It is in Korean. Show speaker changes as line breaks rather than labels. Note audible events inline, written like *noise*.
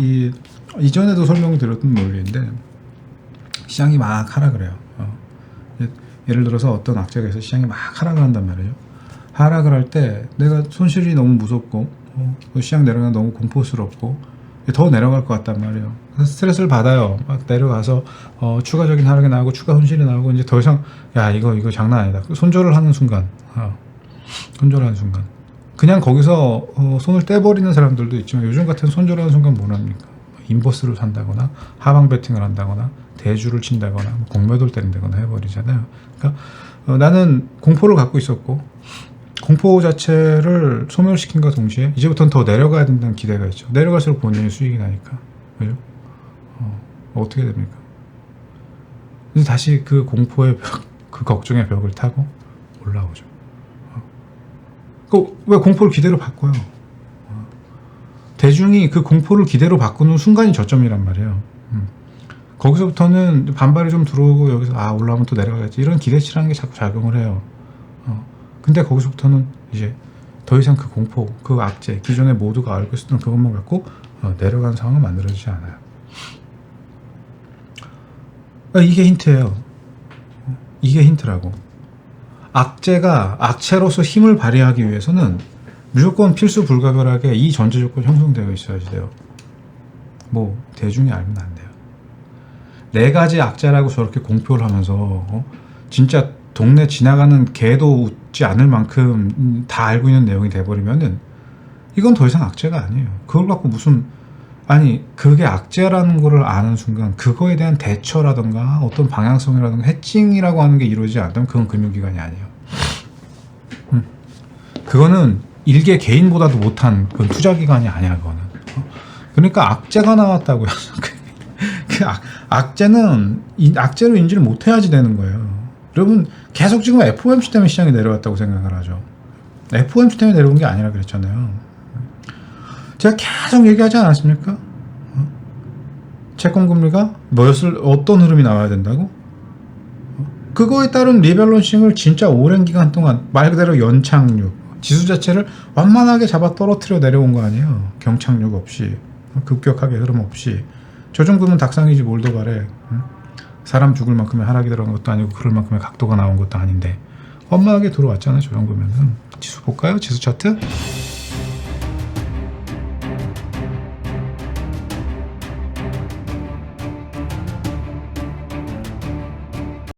이 이전에도 설명드렸던 논리인데 시장이 막 하락을 해요. 어. 예- 예를 들어서 어떤 있어 시장이 막 하락을 한단 말이에요. 하락을 할 때 내가 손실이 너무 무섭고 어, 그 시장 내려가면 너무 공포스럽고 더 내려갈 것 같단 말이에요. 그래서 스트레스를 받아요. 막 내려가서 어, 추가적인 하락이 나오고 추가 손실이 나오고 이제 더 이상 야 이거 이거 장난 아니다. 손절을 하는 순간, 어, 손절하는 순간 그냥 거기서 어, 손을 떼버리는 사람들도 있지만 요즘 같은 손절하는 순간 뭘 합니까? 인버스를 산다거나 하방 베팅을 한다거나 대주를 친다거나 뭐 공매도를 때린다거나 해버리잖아요. 그러니까 어, 나는 공포를 갖고 있었고 공포 자체를 소멸시킨과 동시에 이제부터는 더 내려가야 된다는 기대가 있죠. 내려갈수록 본인이 수익이 나니까 그죠? 어, 어떻게 됩니까? 다시 그 공포의 벽, 그 걱정의 벽을 타고 올라오죠. 그 왜 공포를 기대로 바꿔요? 어. 대중이 그 공포를 기대로 바꾸는 순간이 저점이란 말이에요. 음. 거기서부터는 반발이 좀 들어오고 여기서 아 올라오면 또 내려가야지 이런 기대치라는 게 자꾸 작용을 해요. 어. 근데 거기서부터는 이제 더 이상 그 공포, 그 악재, 기존에 모두가 알고 있었던 그것만 갖고 어, 내려가는 상황은 만들어지지 않아요. 아, 이게 힌트예요. 어, 이게 힌트라고. 악재가 악체로서 힘을 발휘하기 위해서는 무조건 필수 불가결하게 이 전제 조건이 형성되어 있어야지 돼요. 뭐 대중이 알면 안 돼요. 네 가지 악재라고 저렇게 공표를 하면서 어? 진짜 동네 지나가는 개도 웃지 않을 만큼 음, 다 알고 있는 내용이 돼버리면은 이건 더 이상 악재가 아니에요. 그걸 갖고 무슨 아니 그게 악재라는 거를 아는 순간 그거에 대한 대처라든가 어떤 방향성이라든가 해칭이라고 하는 게 이루어지지 않다면 그건 금융기관이 아니에요. 음. 그거는 일개 개인보다도 못한 그건 투자기관이 아니야 그거는. 어? 그러니까 악재가 나왔다고요. *laughs* 그 악, 악재는 이 악재로 인지를 못해야지 되는 거예요. 여러분 계속 지금 FOMC 때문에 시장이 내려왔다고 생각을 하죠. FOMC 때문에 내려온 게 아니라 그랬잖아요. 제가 계속 얘기하지 않았습니까? 어? 채권 금리가 뭐였을 어떤 흐름이 나와야 된다고? 어? 그거에 따른 리밸런싱을 진짜 오랜 기간 동안 말 그대로 연착륙 지수 자체를 완만하게 잡아 떨어뜨려 내려온 거 아니에요? 경착륙 없이 급격하게 흐름 없이 저 정도면 닭상이지 뭘더 바래? 응? 사람 죽을 만큼의 하락이 들어간 것도 아니고 그럴 만큼의 각도가 나온 것도 아닌데 완만하게 들어왔잖아요. 저 정도면은 지수 볼까요? 지수 차트?